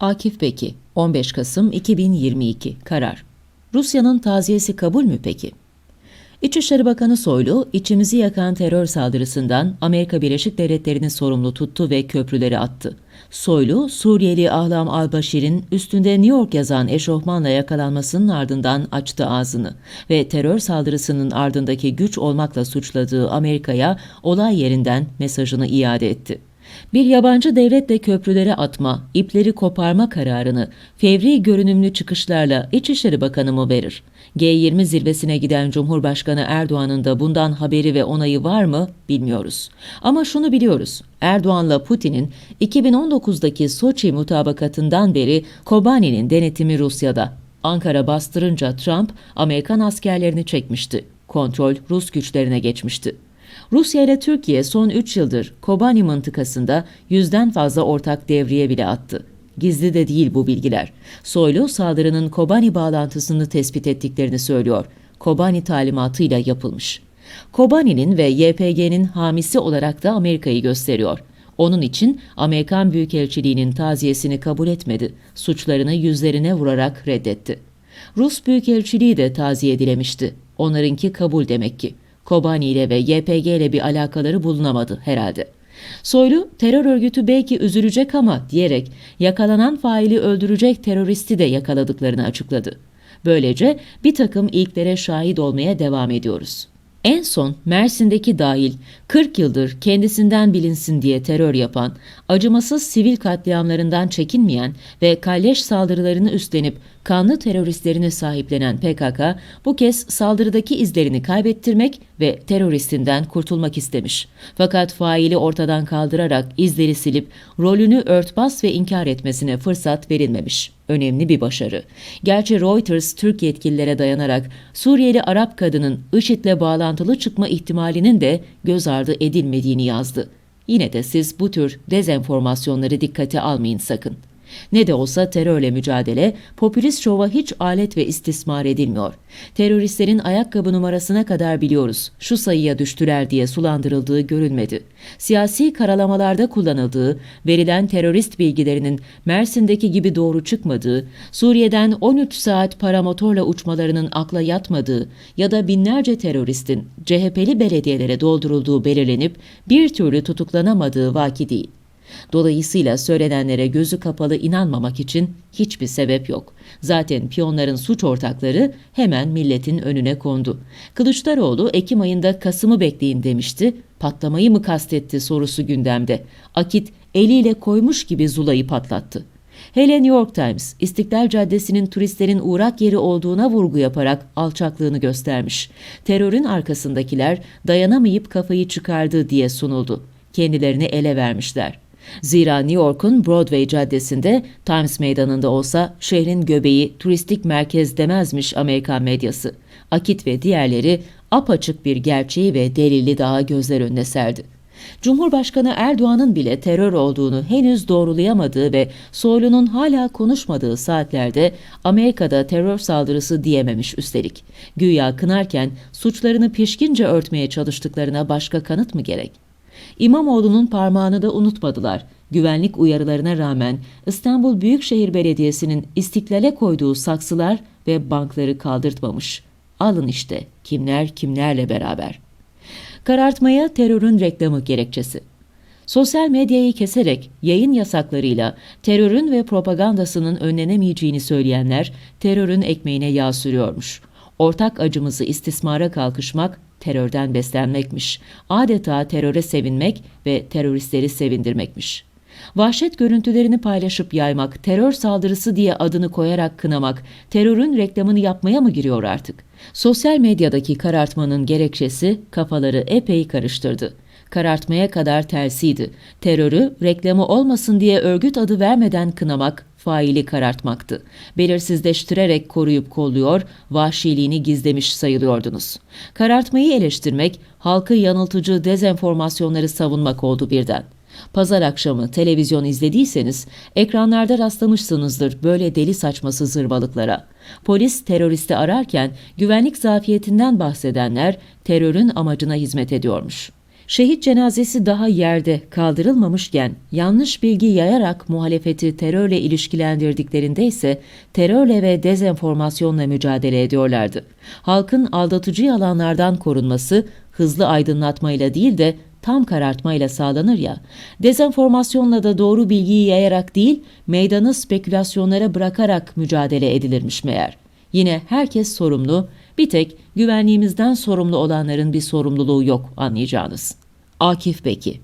Akif Beki, 15 Kasım 2022 Karar. Rusya'nın taziyesi kabul mü peki? İçişleri Bakanı Soylu, içimizi yakan terör saldırısından Amerika Birleşik Devletleri'ni sorumlu tuttu ve köprüleri attı. Soylu, Suriyeli Ahlam Al-Başir'in üstünde New York yazan eşofmanla yakalanmasının ardından açtı ağzını ve terör saldırısının ardındaki güç olmakla suçladığı Amerika'ya olay yerinden mesajını iade etti. Bir yabancı devletle köprülere atma, ipleri koparma kararını fevri görünümlü çıkışlarla İçişleri Bakanı mı verir? G20 zirvesine giden Cumhurbaşkanı Erdoğan'ın da bundan haberi ve onayı var mı bilmiyoruz. Ama şunu biliyoruz. Erdoğan'la Putin'in 2019'daki Soçi mutabakatından beri Kobani'nin denetimi Rusya'da. Ankara bastırınca Trump Amerikan askerlerini çekmişti. Kontrol Rus güçlerine geçmişti. Rusya ile Türkiye son 3 yıldır Kobani mıntıkasında yüzden fazla ortak devriye bile attı. Gizli de değil bu bilgiler. Soylu saldırının Kobani bağlantısını tespit ettiklerini söylüyor. Kobani talimatıyla yapılmış. Kobani'nin ve YPG'nin hamisi olarak da Amerika'yı gösteriyor. Onun için Amerikan Büyükelçiliği'nin taziyesini kabul etmedi. Suçlarını yüzlerine vurarak reddetti. Rus Büyükelçiliği de taziye dilemişti. Onlarınki kabul demek ki. Kobani ile ve YPG ile bir alakaları bulunamadı herhalde. Soylu, terör örgütü belki üzülecek ama diyerek yakalanan faili öldürecek teröristi de yakaladıklarını açıkladı. Böylece bir takım ilklere şahit olmaya devam ediyoruz. En son Mersin'deki dahil 40 yıldır kendisinden bilinsin diye terör yapan, acımasız sivil katliamlarından çekinmeyen ve kalleş saldırılarını üstlenip kanlı teröristlerini sahiplenen PKK bu kez saldırıdaki izlerini kaybettirmek ve teröristinden kurtulmak istemiş. Fakat faili ortadan kaldırarak izleri silip rolünü örtbas ve inkar etmesine fırsat verilmemiş. Önemli bir başarı. Gerçi Reuters Türk yetkililere dayanarak Suriyeli Arap kadının IŞİD'le bağlantılı çıkma ihtimalinin de göz ardı edilmediğini yazdı. Yine de siz bu tür dezenformasyonları dikkate almayın sakın. Ne de olsa terörle mücadele, popülist şova hiç alet ve istismar edilmiyor. Teröristlerin ayakkabı numarasına kadar biliyoruz. Şu sayıya düştüler diye sulandırıldığı görülmedi. Siyasi karalamalarda kullanıldığı, verilen terörist bilgilerinin Mersin'deki gibi doğru çıkmadığı, Suriye'den 13 saat paramotorla uçmalarının akla yatmadığı ya da binlerce teröristin CHP'li belediyelere doldurulduğu belirlenip bir türlü tutuklanamadığı vaki değil. Dolayısıyla söylenenlere gözü kapalı inanmamak için hiçbir sebep yok. Zaten piyonların suç ortakları hemen milletin önüne kondu. Kılıçdaroğlu Ekim ayında Kasım'ı bekleyin demişti. Patlamayı mı kastetti sorusu gündemde. Akit eliyle koymuş gibi Zula'yı patlattı. Hele New York Times, İstiklal Caddesi'nin turistlerin uğrak yeri olduğuna vurgu yaparak alçaklığını göstermiş. Terörün arkasındakiler dayanamayıp kafayı çıkardı diye sunuldu. Kendilerini ele vermişler. Zira New York'un Broadway caddesinde Times Meydanı'nda olsa şehrin göbeği turistik merkez demezmiş Amerikan medyası. Akit ve diğerleri apaçık bir gerçeği ve delili daha gözler önüne serdi. Cumhurbaşkanı Erdoğan'ın bile terör olduğunu henüz doğrulayamadığı ve Soylu'nun hala konuşmadığı saatlerde Amerika'da terör saldırısı diyememiş üstelik. Güya kınarken suçlarını pişkince örtmeye çalıştıklarına başka kanıt mı gerek? İmamoğlu'nun parmağını da unutmadılar. Güvenlik uyarılarına rağmen İstanbul Büyükşehir Belediyesi'nin istiklale koyduğu saksılar ve bankları kaldırtmamış. Alın işte kimler kimlerle beraber. Karartmaya terörün reklamı gerekçesi. Sosyal medyayı keserek yayın yasaklarıyla terörün ve propagandasının önlenemeyeceğini söyleyenler terörün ekmeğine yağ sürüyormuş. Ortak acımızı istismara kalkışmak terörden beslenmekmiş. Adeta teröre sevinmek ve teröristleri sevindirmekmiş. Vahşet görüntülerini paylaşıp yaymak, terör saldırısı diye adını koyarak kınamak, terörün reklamını yapmaya mı giriyor artık? Sosyal medyadaki karartmanın gerekçesi kafaları epey karıştırdı. Karartmaya kadar tersiydi. Terörü reklamı olmasın diye örgüt adı vermeden kınamak, faili karartmaktı. Belirsizleştirerek koruyup kolluyor, vahşiliğini gizlemiş sayılıyordunuz. Karartmayı eleştirmek, halkı yanıltıcı dezenformasyonları savunmak oldu birden. Pazar akşamı televizyon izlediyseniz ekranlarda rastlamışsınızdır böyle deli saçması zırvalıklara. Polis teröristi ararken güvenlik zafiyetinden bahsedenler terörün amacına hizmet ediyormuş. Şehit cenazesi daha yerde kaldırılmamışken yanlış bilgi yayarak muhalefeti terörle ilişkilendirdiklerinde ise terörle ve dezenformasyonla mücadele ediyorlardı. Halkın aldatıcı yalanlardan korunması hızlı aydınlatmayla değil de tam karartmayla sağlanır ya, dezenformasyonla da doğru bilgiyi yayarak değil, meydanı spekülasyonlara bırakarak mücadele edilirmiş meğer. Yine herkes sorumlu, bir tek güvenliğimizden sorumlu olanların bir sorumluluğu yok anlayacağınız. Akif Beki